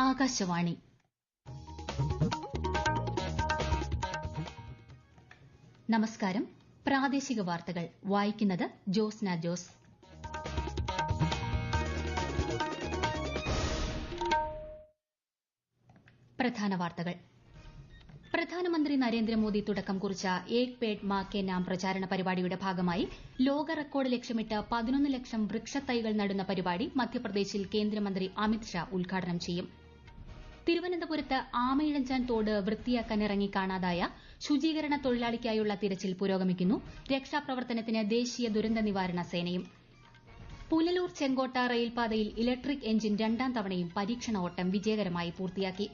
ആകാശവാണി. നമസ്കാരം. പ്രാദേശിക വാർത്തകൾ വായിക്കുന്നത് ജോസ്ന ജോസ്. പ്രധാന വാർത്തകൾ. പ്രധാനമന്ത്രി നരേന്ദ്രമോദി തുടക്കം കുറിച്ച ഏക് പേഡ് മാ കെ നാം പ്രചാരണ പരിപാടിയുടെ ഭാഗമായി ലോക റെക്കോർഡ് ലക്ഷ്യമിട്ട് പതിനൊന്ന് ലക്ഷം വൃക്ഷത്തൈകൾ നടുന്ന പരിപാടി മധ്യപ്രദേശിൽ കേന്ദ്രമന്ത്രി അമിത് ഷാ ഉദ്ഘാടനം ചെയ്യും. തിരുവനന്തപുരത്ത് ആമയിഴഞ്ചാൻ തോട് വൃത്തിയാക്കാനിറങ്ങി കാണാതായ ശുചീകരണ തൊഴിലാളിക്കായുള്ള തിരച്ചിൽ പുരോഗമിക്കുന്നു. രക്ഷാപ്രവർത്തനത്തിന് ദേശീയ ദുരന്ത നിവാരണ സേനയും. പുനലൂർ ചെങ്കോട്ട റെയിൽപാതയിൽ ഇലക്ട്രിക് എഞ്ചിൻ രണ്ടാം തവണയും പരീക്ഷണ ഓട്ടം വിജയകരമായി പൂർത്തിയാക്കി.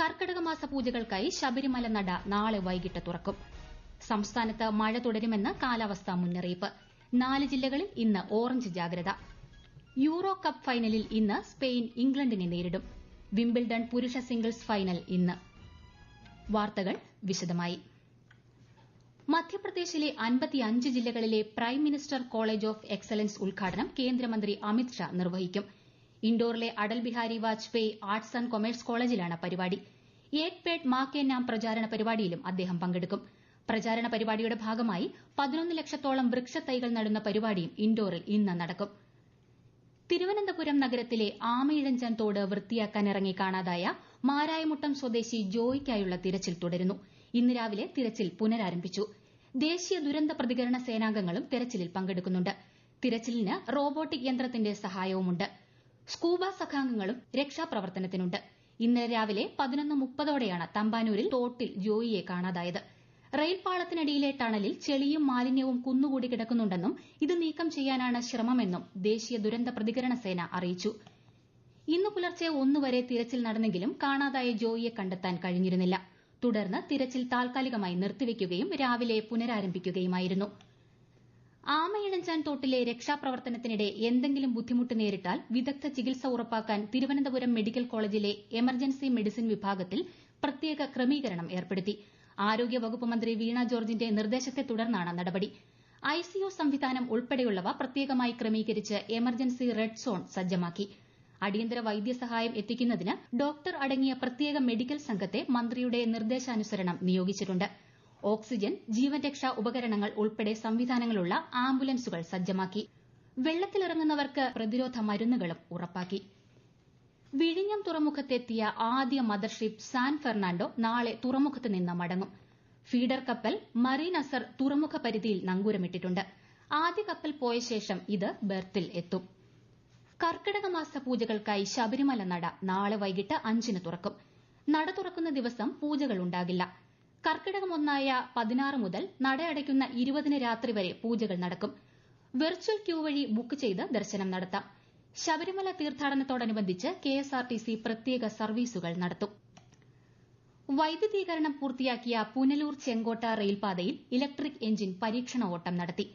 കർക്കടക മാസ പൂജകൾക്കായി ശബരിമല നട നാളെ വൈകിട്ട് തുറക്കും. സംസ്ഥാനത്ത് മഴ തുടരുമെന്ന് കാലാവസ്ഥാ മുന്നറിയിപ്പ്. നാല് ജില്ലകളിൽ ഇന്ന് ഓറഞ്ച് ജാഗ്രത. യൂറോ കപ്പ് ഫൈനലിൽ ഇന്ന് സ്പെയിൻ ഇംഗ്ലണ്ടിനെ നേരിടും. വിംബിൾഡൺ പുരുഷ സിംഗിൾസ് ഫൈനൽ ഇന്ന്. വാർത്തകൾ വിശദമായി. മധ്യപ്രദേശിലെ അൻപത്തിയഞ്ച് ജില്ലകളിലെ prime minister college of excellence ഉദ്ഘാടനം കേന്ദ്രമന്ത്രി അമിത് ഷാ നിർവഹിക്കും. ഇൻഡോറിലെ Atal Bihari Vajpayee arts and commerce കോളേജിലാണ് പരിപാടി. ഏക് പേഡ് മാ കെ നാം പ്രചാരണ പരിപാടിയിലും അദ്ദേഹം പങ്കെടുക്കും. പ്രചാരണ പരിപാടിയുടെ ഭാഗമായി പതിനൊന്ന് ലക്ഷത്തോളം വൃക്ഷത്തൈകൾ നടുന്ന പരിപാടിയും ഇൻഡോറിൽ ഇന്ന് നടക്കും. തിരുവനന്തപുരം നഗരത്തിലെ ആമയിഴഞ്ചൻ തോട് വൃത്തിയാക്കാനിറങ്ങി കാണാതായ മാരായമുട്ടം സ്വദേശി ജോയിക്കായുള്ള തിരച്ചിൽ തുടരുന്നു. ഇന്ന് രാവിലെ തിരച്ചിൽ പുനരാരംഭിച്ചു. ദേശീയ ദുരന്ത പ്രതികരണ സേനാംഗങ്ങളും തെരച്ചിലിൽ പങ്കെടുക്കുന്നുണ്ട്. തിരച്ചിലിന് റോബോട്ടിക് യന്ത്രത്തിന്റെ സഹായവുമുണ്ട്. സ്കൂബ സഖാംഗങ്ങളും രക്ഷാപ്രവർത്തനത്തിനുണ്ട്. ഇന്നലെ രാവിലെ പതിനൊന്ന് മുപ്പതോടെയാണ് തമ്പാനൂരിൽ തോട്ടിൽ ജോയിയെ കാണാതായത്. റെയിൽ പാളത്തിനടിയിലെ ടണലിൽ ചെളിയും മാലിന്യവും കുന്നുകൂടി കിടക്കുന്നുണ്ടെന്നും ഇത് നീക്കം ചെയ്യാനാണ് ശ്രമമെന്നും ദേശീയ ദുരന്ത പ്രതികരണ സേന അറിയിച്ചു. ഇന്ന് പുലർച്ചെ ഒന്നുവരെ തിരച്ചിൽ നടന്നെങ്കിലും കാണാതായ ജോയിയെ കണ്ടെത്താൻ കഴിഞ്ഞിരുന്നില്ല. തുടർന്ന് തിരച്ചിൽ താൽക്കാലികമായി നിർത്തിവെക്കുകയും രാവിലെ പുനരാരംഭിക്കുകയുമായിരുന്നു. ആമയിഴഞ്ചാൻ തോട്ടിലെ രക്ഷാപ്രവർത്തനത്തിനിടെ എന്തെങ്കിലും ബുദ്ധിമുട്ട് നേരിട്ടാൽ വിദഗ്ധ ചികിത്സ ഉറപ്പാക്കാൻ തിരുവനന്തപുരം മെഡിക്കൽ കോളേജിലെ എമർജൻസി മെഡിസിൻ വിഭാഗത്തിൽ പ്രത്യേക ക്രമീകരണം ഏർപ്പെടുത്തി. ആരോഗ്യവകുപ്പ് മന്ത്രി വീണ ജോർജിന്റെ നിർദ്ദേശത്തെ തുടർന്നാണ് നടപടി. ഐസിയു സംവിധാനം ഉൾപ്പെടെയുള്ളവ പ്രത്യേകമായി ക്രമീകരിച്ച് എമർജൻസി റെഡ് സോൺ സജ്ജമാക്കി. അടിയന്തര വൈദ്യസഹായം എത്തിക്കുന്നതിന് ഡോക്ടർ അടങ്ങിയ പ്രത്യേക മെഡിക്കൽ സംഘത്തെ മന്ത്രിയുടെ നിർദ്ദേശാനുസരണം നിയോഗിച്ചിട്ടുണ്ട്. ഓക്സിജൻ ജീവൻ രക്ഷാ ഉപകരണങ്ങൾ ഉൾപ്പെടെ സംവിധാനങ്ങളുള്ള ആംബുലൻസുകൾ സജ്ജമാക്കി. വെള്ളത്തിലിറങ്ങുന്നവർക്ക് പ്രതിരോധ മരുന്നുകളും ഉറപ്പാക്കി. വിഴിഞ്ഞം തുറമുഖത്തെത്തിയ ആദ്യ മദർഷിപ്പ് സാൻ ഫെർണാണ്ടോ നാളെ തുറമുഖത്ത് നിന്ന് മടങ്ങും. ഫീഡർ കപ്പൽ മറീൻ അസർ തുറമുഖ പരിധിയിൽ നങ്കൂരമിട്ടിട്ടുണ്ട്. ആദ്യ കപ്പൽ പോയ ശേഷം ഇത് ബെർത്തിൽ എത്തും. കർക്കിടക മാസ പൂജകൾക്കായി ശബരിമല നട നാളെ വൈകിട്ട് അഞ്ചിന് തുറക്കും. നട തുറക്കുന്ന ദിവസം പൂജകൾ ഉണ്ടാകില്ല. കർക്കിടകം ഒന്നായ പതിനാറ് മുതൽ നട അടയ്ക്കുന്ന ഇരുപതിന് രാത്രി വരെ പൂജകൾ നടക്കും. വെർച്വൽ ക്യൂ വഴി ബുക്ക് ചെയ്ത് ദർശനം നടത്താം. ശബരിമല തീർത്ഥാടനത്തോടനുബന്ധിച്ച് കെഎസ്ആർടിസി പ്രത്യേക സർവീസുകൾ നടത്തും. വൈദ്യുതീകരണം പൂർത്തിയാക്കിയ പുനലൂർ ചെങ്കോട്ട റെയിൽപാതയിൽ ഇലക്ട്രിക് എഞ്ചിൻ പരീക്ഷണ ഓട്ടം നടത്തി.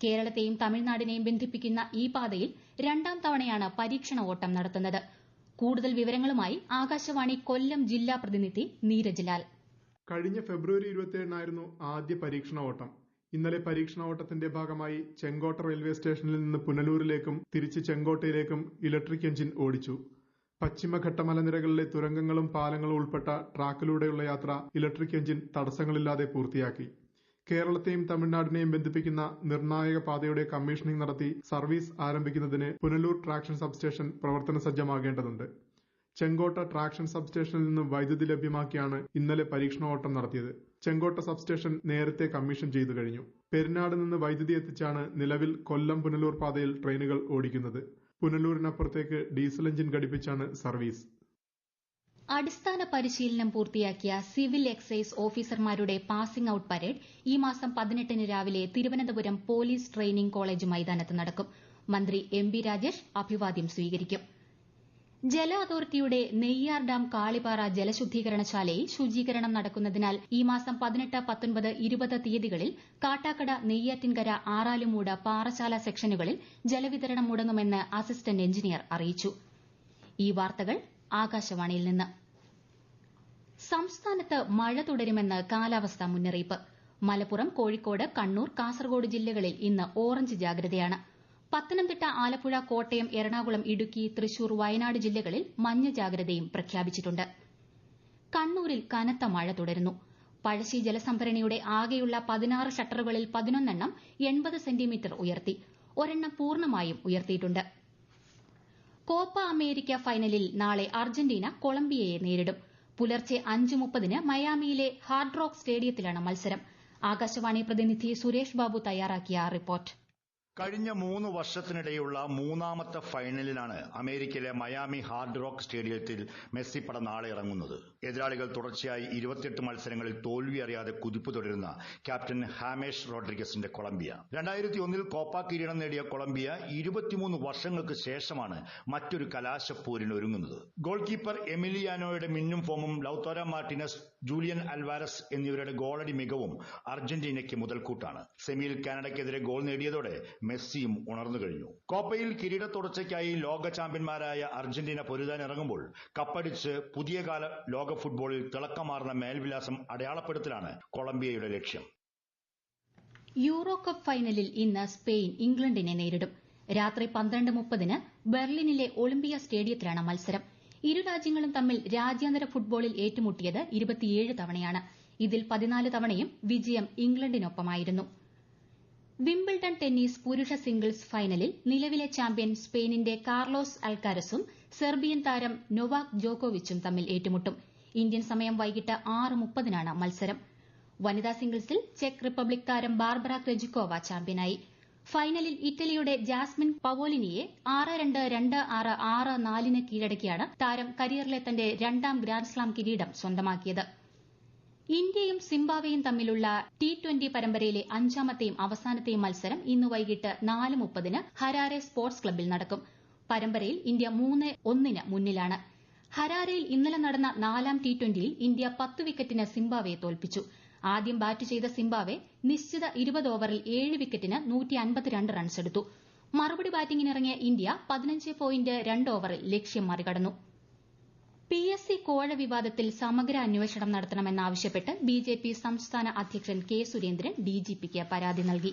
കേരളത്തെയും തമിഴ്നാടിനെയും ബന്ധിപ്പിക്കുന്ന ഈ പാതയിൽ രണ്ടാം തവണയാണ് പരീക്ഷണ ഓട്ടം നടത്തുന്നത്. കൂടുതൽ വിവരങ്ങളുമായി ആകാശവാണി കൊല്ലം ജില്ലാ പ്രതിനിധി നീരജ് ലാൽ. കഴിഞ്ഞ ഫെബ്രുവരി ഇരുപത്തിയേഴിനായിരുന്നു ആദ്യ പരീക്ഷണ ഓട്ടം. ഇന്നലെ പരീക്ഷണ ഓട്ടത്തിന്റെ ഭാഗമായി ചെങ്കോട്ട റെയിൽവേ സ്റ്റേഷനിൽ നിന്ന് പുനലൂരിലേക്കും തിരിച്ച് ചെങ്കോട്ടയിലേക്കും ഇലക്ട്രിക് എഞ്ചിൻ ഓടിച്ചു. പശ്ചിമഘട്ട മലനിരകളിലെ തുരങ്കങ്ങളും പാലങ്ങളും ഉൾപ്പെട്ട ട്രാക്കിലൂടെയുള്ള യാത്ര ഇലക്ട്രിക് എഞ്ചിൻ തടസ്സങ്ങളില്ലാതെ പൂർത്തിയാക്കി. കേരളത്തെയും തമിഴ്നാടിനെയും ബന്ധിപ്പിക്കുന്ന നിർണായക പാതയുടെ കമ്മീഷനിംഗ് നടത്തി സർവീസ് ആരംഭിക്കുന്നതിന് പുനലൂർ ട്രാക്ഷൻ സബ്സ്റ്റേഷൻ പ്രവർത്തന സജ്ജമാകേണ്ടതുണ്ട് ചെങ്കോട്ട ട്രാക്ഷൻ സബ്സ്റ്റേഷനിൽ നിന്നും വൈദ്യുതി ലഭ്യമാക്കിയാണ് ഇന്നലെ പരീക്ഷണോട്ടം നടത്തിയത്. ചെങ്കോട്ട സബ്സ്റ്റേഷൻ നേരത്തെ കമ്മീഷൻ ചെയ്തു കഴിഞ്ഞു. പെരിനാട് നിന്ന് വൈദ്യുതി എത്തിച്ചാണ് നിലവിൽ കൊല്ലം പുനലൂർ പാതയിൽ ട്രെയിനുകൾ ഓടിക്കുന്നത്. പുനലൂരിനപ്പുറത്തേക്ക് ഡീസൽ എഞ്ചിൻ ഘടിപ്പിച്ചാണ് സർവീസ്. അടിസ്ഥാന പരിശീലനം പൂർത്തിയാക്കിയ സിവിൽ എക്സൈസ് ഓഫീസർമാരുടെ പാസിംഗ് ഔട്ട് പരേഡ് ഈ മാസം പതിനെട്ടിന് രാവിലെ തിരുവനന്തപുരം പോലീസ് ട്രെയിനിംഗ് കോളേജ് മൈതാനത്ത് നടക്കും. മന്ത്രി എം ബി രാജേഷ് അഭിവാദ്യം സ്വീകരിക്കും. ജല അതോറിറ്റിയുടെ നെയ്യാർ ഡാം കാളിപാറ ജലശുദ്ധീകരണശാലയിൽ ശുചീകരണം നടക്കുന്നതിനാൽ ഈ മാസം തീയതികളിൽ കാട്ടാക്കട നെയ്യാറ്റിൻകര ആറാലുമൂട് പാറശാല സെക്ഷനുകളിൽ ജലവിതരണം മുടങ്ങുമെന്ന് അസിസ്റ്റന്റ് എഞ്ചിനീയർ അറിയിച്ചു. സംസ്ഥാനത്ത് മഴ തുടരുമെന്ന് കാലാവസ്ഥാ മുന്നറിയിപ്പ്. മലപ്പുറം കോഴിക്കോട് കണ്ണൂർ കാസർഗോഡ് ജില്ലകളിൽ ഇന്ന് ഓറഞ്ച് ജാഗ്രതയാണ്. പത്തനംതിട്ട ആലപ്പുഴ കോട്ടയം എറണാകുളം ഇടുക്കി തൃശൂർ വയനാട് ജില്ലകളിൽ മഞ്ഞ ജാഗ്രതയും പ്രഖ്യാപിച്ചിട്ടുണ്ട്. കണ്ണൂരിൽ കനത്ത മഴ തുടരുന്നു. പഴശ്ശി ജലസംഭരണിയുടെ ആകെയുള്ള പതിനാറ് ഷട്ടറുകളിൽ പതിനൊന്നെണ്ണം എൺപത് സെന്റിമീറ്റർ ഉയർത്തി. ഒരെണ്ണം പൂർണമായും ഉയർത്തിയിട്ടുണ്ട്. കോപ്പ അമേരിക്ക ഫൈനലിൽ നാളെ അർജന്റീന കൊളംബിയയെ നേരിടും. പുലർച്ചെ അഞ്ച് മുപ്പതിന് മയാമിയിലെ ഹാർഡ് റോക്ക് സ്റ്റേഡിയത്തിലാണ് മത്സരം. ആകാശവാണി പ്രതിനിധി സുരേഷ് ബാബു തയ്യാറാക്കിയ റിപ്പോർട്ട്. കഴിഞ്ഞ മൂന്ന് വർഷത്തിനിടെയുള്ള മൂന്നാമത്തെ ഫൈനലിലാണ് അമേരിക്കയിലെ മയാമി ഹാർഡ് റോക്ക് സ്റ്റേഡിയത്തിൽ മെസ്സി പട നാളെ ഇറങ്ങുന്നത്. എതിരാളികൾ തുടർച്ചയായി ഇരുപത്തിയെട്ട് മത്സരങ്ങളിൽ തോൽവി അറിയാതെ കുതിപ്പ് തുടരുന്ന ക്യാപ്റ്റൻ ഹാമേഷ് റോഡ്രിഗസിന്റെ കൊളംബിയ. രണ്ടായിരത്തി ഒന്നിൽ കോപ്പ കിരീടം നേടിയ കൊളംബിയ ഇരുപത്തിമൂന്ന് വർഷങ്ങൾക്ക് ശേഷമാണ് മറ്റൊരു കലാശപ്പോരിന് ഒരുങ്ങുന്നത്. ഗോൾ കീപ്പർ എമിലിയാനോയുടെ മിന്നും ഫോമും ലൌത്തോര മാർട്ടിനസ് ജൂലിയൻ അൽവാരസ് എന്നിവരുടെ ഗോളടി മികവും അർജന്റീനയ്ക്ക് മുതൽക്കൂട്ടാണ്. സെമിയിൽ കാനഡയ്ക്കെതിരെ ഗോൾ നേടിയതോടെ മെസ്സിയും ഉണർന്നു കഴിഞ്ഞു. കോപ്പയിൽ കിരീട തുടർച്ചയ്ക്കായി ലോക ചാമ്പ്യന്മാരായ അർജന്റീന പൊരുതാൻ പൊരുതാനിറങ്ങുമ്പോൾ കപ്പടിച്ച് പുതിയ കാല ലോക ഫുട്ബോളിൽ തിളക്കമാർന്ന മേൽവിലാസം അടയാളപ്പെടുത്തലാണ് കൊളംബിയയുടെ ലക്ഷ്യം. യൂറോ കപ്പ് ഫൈനലിൽ ഇന്ന് സ്പെയിൻ ഇംഗ്ലണ്ടിനെ നേരിടും. രാത്രി പന്ത്രണ്ട് മുപ്പതിന് ബെർലിനിലെ ഒളിമ്പിയ സ്റ്റേഡിയത്തിലാണ് മത്സരം. ഇരു രാജ്യങ്ങളും തമ്മിൽ രാജ്യാന്തര ഫുട്ബോളിൽ ഏറ്റുമുട്ടിയത് ഇരുപത്തിയേഴ് തവണയാണ്. ഇതിൽ പതിനാല് തവണയും വിജയം ഇംഗ്ലണ്ടിനൊപ്പമായിരുന്നു. വിംബിൾഡൺ ടെന്നീസ് പുരുഷ സിംഗിൾസ് ഫൈനലിൽ നിലവിലെ ചാമ്പ്യൻ സ്പെയിനിന്റെ കാർലോസ് അൽക്കാരസും സെർബിയൻ താരം നൊവാക് ജോക്കോവിച്ചും തമ്മിൽ ഏറ്റുമുട്ടും. ഇന്ത്യൻ സമയം വൈകിട്ട് വനിതാ സിംഗിൾസിൽ ചെക്ക് റിപ്പബ്ലിക് താരം ബാർബറ ക്രെജിക്കോവ ചാമ്പ്യനായി. ഫൈനലിൽ ഇറ്റലിയുടെ ജാസ്മിൻ പവോലിനിയെ ആറ് രണ്ട് രണ്ട് ആറ് ആറ് നാലിന് കീഴടക്കിയാണ് താരം കരിയറിലെ തന്റെ രണ്ടാം ഗ്രാൻഡ്സ്ലാം കിരീടം സ്വന്തമാക്കിയത്. ഇന്ത്യയും സിംബാബ്വേയും തമ്മിലുള്ള ടി ട്വന്റി പരമ്പരയിലെ അഞ്ചാമത്തെയും അവസാനത്തെയും മത്സരം ഇന്ന് വൈകിട്ട് നാല് മുപ്പതിന് ഹരാരെ സ്പോർട്സ് ക്ലബ്ബിൽ നടക്കും. പരമ്പരയിൽ ഇന്ത്യ മൂന്ന് ഒന്നിന് മുന്നിലാണ്. ഹരാരയിൽ ഇന്നലെ നടന്ന നാലാം ടി ട്വന്റിയിൽ ഇന്ത്യ പത്ത് വിക്കറ്റിന് സിംബാബ്വെയെ തോൽപ്പിച്ചു. ആദ്യം ബാറ്റ് ചെയ്ത സിംബാബ്വെ നിശ്ചിത ഇരുപത് ഓവറിൽ ഏഴ് വിക്കറ്റിന് നൂറ്റി അൻപത്തിരണ്ട് റൺസ് എടുത്തു മറുപടി ബാറ്റിംഗിനിറങ്ങിയ ഇന്ത്യ പതിനഞ്ച് പോയിന്റ് രണ്ട് ഓവറിൽ ലക്ഷ്യം മറികടന്നു. പി എസ് സി കോഴ വിവാദത്തിൽ സമഗ്ര അന്വേഷണം നടത്തണമെന്നാവശ്യപ്പെട്ട് ബി ജെ പി സംസ്ഥാന അധ്യക്ഷൻ കെ സുരേന്ദ്രൻ ഡിജിപിക്ക് പരാതി നൽകി.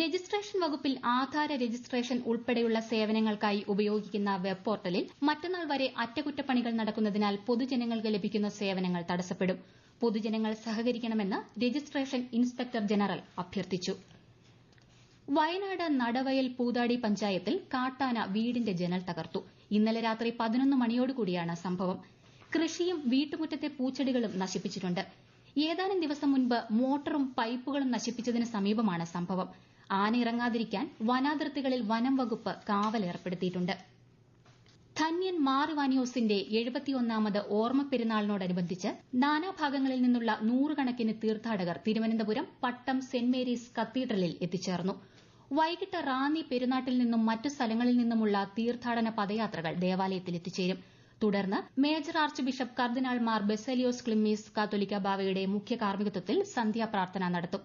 രജിസ്ട്രേഷൻ വകുപ്പിൽ ആധാര രജിസ്ട്രേഷൻ ഉൾപ്പെടെയുള്ള സേവനങ്ങൾക്കായി ഉപയോഗിക്കുന്ന വെബ് പോർട്ടലിൽ മറ്റന്നാൾ വരെ അറ്റകുറ്റപ്പണികൾ നടക്കുന്നതിനാൽ പൊതുജനങ്ങൾക്ക് ലഭിക്കുന്ന സേവനങ്ങൾ തടസ്സപ്പെടും. പൊതുജനങ്ങൾ സഹകരിക്കണമെന്ന് രജിസ്ട്രേഷൻ ഇൻസ്പെക്ടർ ജനറൽ അഭ്യർത്ഥിച്ചു. വയനാട് നടവയൽ പൂതാടി പഞ്ചായത്തിൽ കാട്ടാന വീടിന്റെ ജനൽ തകർത്തു. ഇന്നലെ രാത്രി മണിയോടുകൂടിയാണ് സംഭവം. കൃഷിയും വീട്ടുമുറ്റത്തെ പൂച്ചെടികളും നശിപ്പിച്ചിട്ടുണ്ട്. ഏതാനും ദിവസം മുൻപ് മോട്ടറും പൈപ്പുകളും നശിപ്പിച്ചതിന് സമീപമാണ് സംഭവം. ആന ഇറങ്ങാതിരിക്കാൻ വനാതിർത്തികളിൽ വനം വകുപ്പ് കാവൽ ഏർപ്പെടുത്തിയിട്ടുണ്ട്. ധന്യൻ മാറിവാനിയോസിന്റെ എഴുപത്തിയൊന്നാമത് ഓർമ്മ പെരുന്നാളിനോടനുബന്ധിച്ച് നാനാഭാഗങ്ങളിൽ നിന്നുള്ള നൂറുകണക്കിന് തീർത്ഥാടകർ തിരുവനന്തപുരം പട്ടം സെന്റ് മേരീസ് കത്തീഡ്രലിൽ എത്തിച്ചേർന്നു. വൈകിട്ട് റാന്നി പെരുന്നാട്ടിൽ നിന്നും മറ്റു സ്ഥലങ്ങളിൽ നിന്നുമുള്ള തീർത്ഥാടന പദയാത്രകൾ ദേവാലയത്തിൽ എത്തിച്ചേരും. തുടർന്ന് major archbishop cardinal Mar Baselios Cleemis Catholicos ബാവയുടെ മുഖ്യ കാർമ്മികത്വത്തിൽ സന്ധ്യാപ്രാർത്ഥന നടത്തും.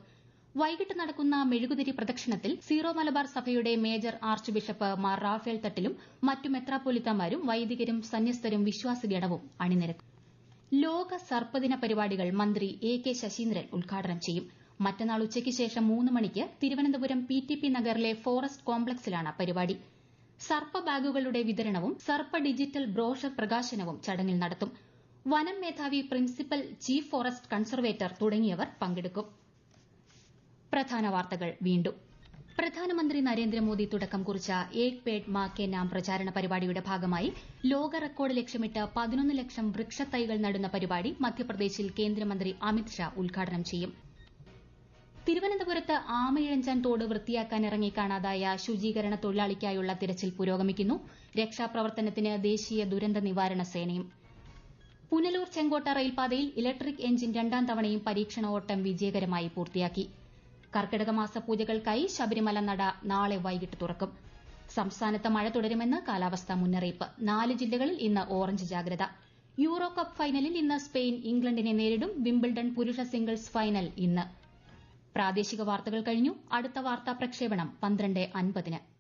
വൈകിട്ട് നടക്കുന്ന മെഴുകുതിരി പ്രദക്ഷിണത്തിൽ സീറോ മലബാർ സഭയുടെ major archbishop Mar Raphael തട്ടിലും മറ്റു മെത്രാപ്പൊലിത്തമാരും വൈദികരും സന്യസ്തരും വിശ്വാസിഗണവും അണിനിരക്കും. ലോക സർപ്പദിന പരിപാടികൾ മന്ത്രി എ കെ ശശീന്ദ്രൻ ഉദ്ഘാടനം ചെയ്യും. മറ്റന്നാൾ ഉച്ചയ്ക്ക് ശേഷം മൂന്ന് മണിക്ക് തിരുവനന്തപുരം പി ടി പി നഗറിലെ ഫോറസ്റ്റ് കോംപ്ലക്സിലാണ് പരിപാടി. സർപ്പ ബാഗുകളുടെ വിതരണവും സർപ്പ ഡിജിറ്റൽ ബ്രോഷർ പ്രകാശനവും ചടങ്ങിൽ നടത്തും. വനം മേധാവി പ്രിൻസിപ്പൽ ചീഫ് ഫോറസ്റ്റ് കൺസർവേറ്റർ തുടങ്ങിയവർ പങ്കെടുക്കും. പ്രധാനമന്ത്രി നരേന്ദ്രമോദി തുടക്കം കുറിച്ച ഏക് പേഡ് മാ കെ നാം പ്രചാരണ പരിപാടിയുടെ ഭാഗമായി ലോക റെക്കോർഡ് ലക്ഷ്യമിട്ട് പതിനൊന്ന് ലക്ഷം വൃക്ഷത്തൈകൾ നടുന്ന പരിപാടി മധ്യപ്രദേശിൽ കേന്ദ്രമന്ത്രി അമിത് ഷാ ഉദ്ഘാടനം ചെയ്യും. തിരുവനന്തപുരത്ത് ആമയിഴഞ്ചാൻ തോട് വൃത്തിയാക്കാൻ ഇറങ്ങി കാണാതായ ശുചീകരണ തൊഴിലാളിക്കായുള്ള തിരച്ചിൽ പുരോഗമിക്കുന്നു. രക്ഷാപ്രവർത്തനത്തിന് ദേശീയ ദുരന്ത നിവാരണ സേനയും. പുനലൂർ ചെങ്കോട്ട റെയിൽപാതയിൽ ഇലക്ട്രിക് എഞ്ചിൻ രണ്ടാം തവണയും പരീക്ഷണ ഓട്ടം വിജയകരമായി പൂർത്തിയാക്കി. കർക്കിടക മാസ പൂജകൾക്കായി ശബരിമല നട നാളെ വൈകിട്ട് തുറക്കും. സംസ്ഥാനത്ത് മഴ തുടരുമെന്ന് കാലാവസ്ഥാ മുന്നറിയിപ്പ്. നാല് ജില്ലകളിൽ ഇന്ന് ഓറഞ്ച് ജാഗ്രത. യൂറോ കപ്പ് ഫൈനലിൽ ഇന്ന് സ്പെയിൻ ഇംഗ്ലണ്ടിനെ നേരിടും. വിംബിൾഡൺ പുരുഷ സിംഗിൾസ് ഫൈനൽ ഇന്ന്. പ്രാദേശിക വാർത്തകൾ കഴിഞ്ഞു. അടുത്ത വാർത്താ പ്രക്ഷേപണം പന്ത്രണ്ട് അൻപതിന്.